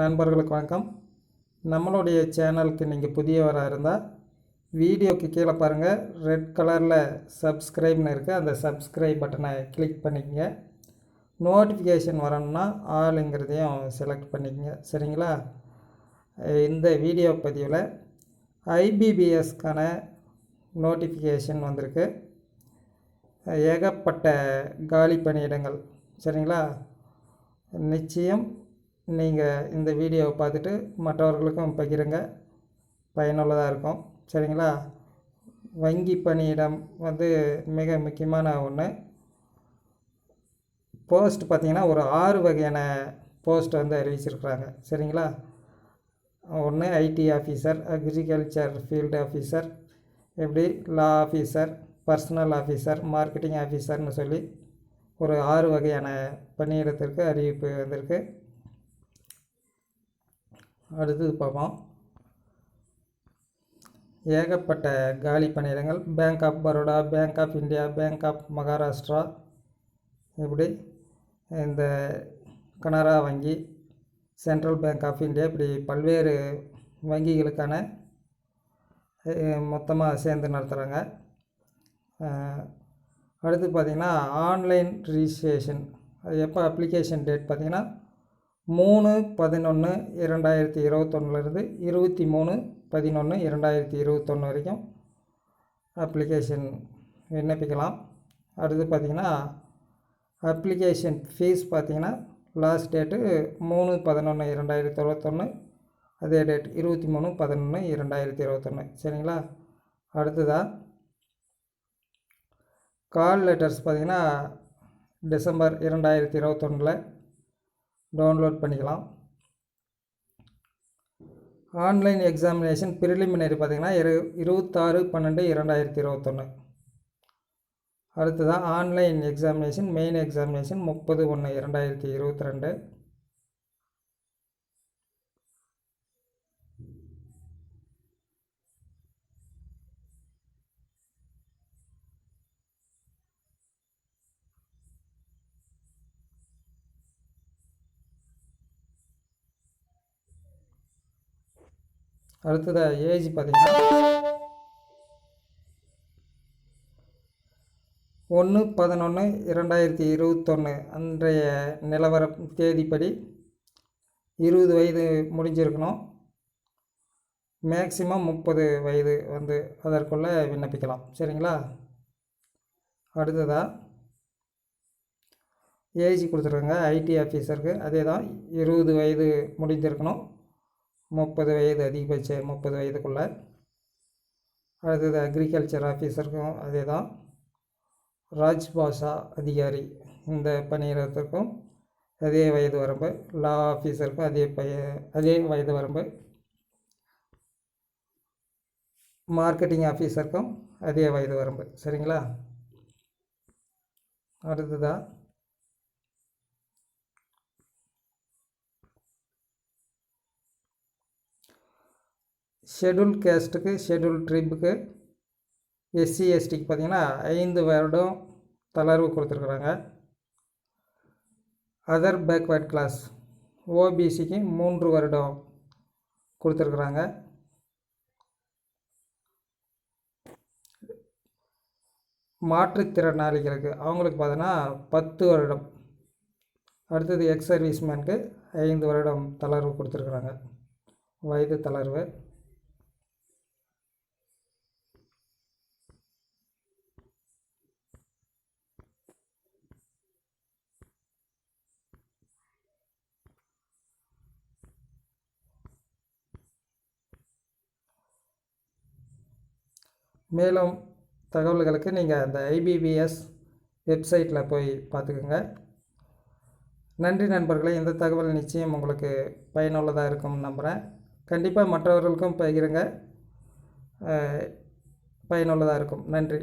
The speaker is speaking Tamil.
நண்பர்களுக்கு வணக்கம். நம்மளுடைய சேனலுக்கு நீங்கள் புதியவராக இருந்தால் வீடியோக்கு கீழே பாருங்கள் ரெட் கலரில் சப்ஸ்கிரைப்னு இருக்குது அந்த சப்ஸ்கிரைப் பட்டனை கிளிக் பண்ணிக்கங்க. நோட்டிஃபிகேஷன் வரணும்னா ஆளுங்கிறதையும் செலக்ட் பண்ணிக்கங்க. சரிங்களா? இந்த வீடியோ பதிவில் ஐபிபிஎஸ்க்கான நோட்டிஃபிகேஷன் வந்திருக்கு. ஏகப்பட்ட காலி பணியிடங்கள். சரிங்களா? நிச்சயம் நீங்கள் இந்த வீடியோவை பார்த்துட்டு மற்றவர்களுக்கும் பகிருங்க. பயனுள்ளதாக இருக்கும். சரிங்களா? வங்கி பணியிடம் வந்து மிக முக்கியமான ஒன்று போஸ்ட் பார்த்திங்கன்னா ஒரு ஆறு வகையான போஸ்ட் வந்து அறிவிச்சிருக்கிறாங்க. சரிங்களா? ஒன்று IT officer agriculture field officer எப்படி? Law officer personnel officer marketing ஆஃபீஸர்னு சொல்லி ஒரு ஆறு வகையான பணியிடத்திற்கு அறிவிப்பு வந்திருக்கு. அடுத்தது பார்ப்போம். ஏகப்பட்ட காலி பணியிடங்கள். Bank of Baroda Bank of India Bank of Maharashtra இப்படி இந்த கனரா வங்கி சென்ட்ரல் பேங்க் ஆஃப் இந்தியா இப்படி பல்வேறு வங்கிகளுக்கான மொத்தமாக சேர்ந்து நடத்துகிறாங்க அடுத்து பார்த்திங்கன்னா ஆன்லைன் ரிஜிஸ்ட்ரேஷன் அது எப்போ அப்ளிகேஷன் டேட் பார்த்திங்கன்னா மூணு பதினொன்று இரண்டாயிரத்தி இருபத்தொன்னுலேருந்து இருபத்தி மூணு பதினொன்று இரண்டாயிரத்தி இருபத்தொன்று வரைக்கும் அப்ளிகேஷன் விண்ணப்பிக்கலாம். அடுத்து பார்த்திங்கன்னா அப்ளிகேஷன் ஃபீஸ் பார்த்திங்கன்னா லாஸ்ட் டேட்டு மூணு பதினொன்று இரண்டாயிரத்தி இருபத்தொன்று அதே டேட் இருபத்தி மூணு பதினொன்று இரண்டாயிரத்தி இருபத்தொன்று சரிங்களா? அடுத்ததாக கால் லெட்டர்ஸ் பார்த்திங்கன்னா டிசம்பர் இரண்டாயிரத்தி இருபத்தொன்னில் டவுன்லோட் பண்ணிக்கலாம். ஆன்லைன் எக்ஸாமினேஷன் ப்ரிலிமினரி பார்த்திங்கன்னா இரு இருபத்தாறு பன்னெண்டு இரண்டாயிரத்தி இருபத்தொன்று அடுத்ததாக ஆன்லைன் எக்ஸாமினேஷன் மெயின் எக்ஸாமினேஷன் முப்பது ஒன்று இரண்டாயிரத்தி இருபத்தி ரெண்டு. அடுத்ததாக ஏஜ் பார்த்திங்கன்னா ஒன்று பதினொன்று இரண்டாயிரத்தி இருபத்தொன்று அன்றைய நிலவர தேதிப்படி இருபது வயது முடிஞ்சிருக்கணும். மேக்சிமம் முப்பது வயது வந்து அதற்குள்ளே விண்ணப்பிக்கலாம். சரிங்களா? அடுத்ததாக ஏஜ் கொடுத்துருக்காங்க. ஐடி ஆஃபீஸருக்கு அதே தான் இருபது வயது முடிந்திருக்கணும் முப்பது வயது அதிகபட்ச முப்பது வயதுக்குள்ளே. அடுத்தது அக்ரிகல்ச்சர் ஆஃபீஸருக்கும் அதே தான் ராஜ்பாஷா அதிகாரி இந்த பணியிடத்திற்கும் அதே வயது வரம்பு. லா ஆஃபீஸருக்கும் அதே பய அதே வயது வரம்பு. மார்க்கெட்டிங் ஆஃபீஸருக்கும் அதே வயது வரம்பு. சரிங்களா? அடுத்ததாக ஷெட்யூல் கேஸ்ட்டுக்கு ஷெட்யூல் ட்ரிப்புக்கு எஸ்சி எஸ்டிக்கு பார்த்திங்கன்னா ஐந்து வருடம் தளர்வு கொடுத்துருக்குறாங்க. அதர் பேக்வேர்ட் கிளாஸ் ஓபிசிக்கு மூன்று வருடம் கொடுத்துருக்குறாங்க. மாற்றுத்திறனாளிகளுக்கு அவங்களுக்கு பார்த்தோன்னா பத்து வருடம். அடுத்தது எக்ஸ் சர்வீஸ்மேனுக்கு ஐந்து வருடம் தளர்வு கொடுத்துருக்குறாங்க. வயது தளர்வு. மேலும் தகவல்களுக்கு நீங்கள் அந்த ஐபிபிஎஸ் வெப்சைட்டில் போய் பார்த்துக்குங்க. நன்றி நண்பர்களே இந்த தகவல் நிச்சயம் உங்களுக்கு பயனுள்ளதாக இருக்கும்னு நம்புகிறேன் கண்டிப்பாக மற்றவர்களுக்கும் பகிருங்க. பயனுள்ளதாக இருக்கும். நன்றி.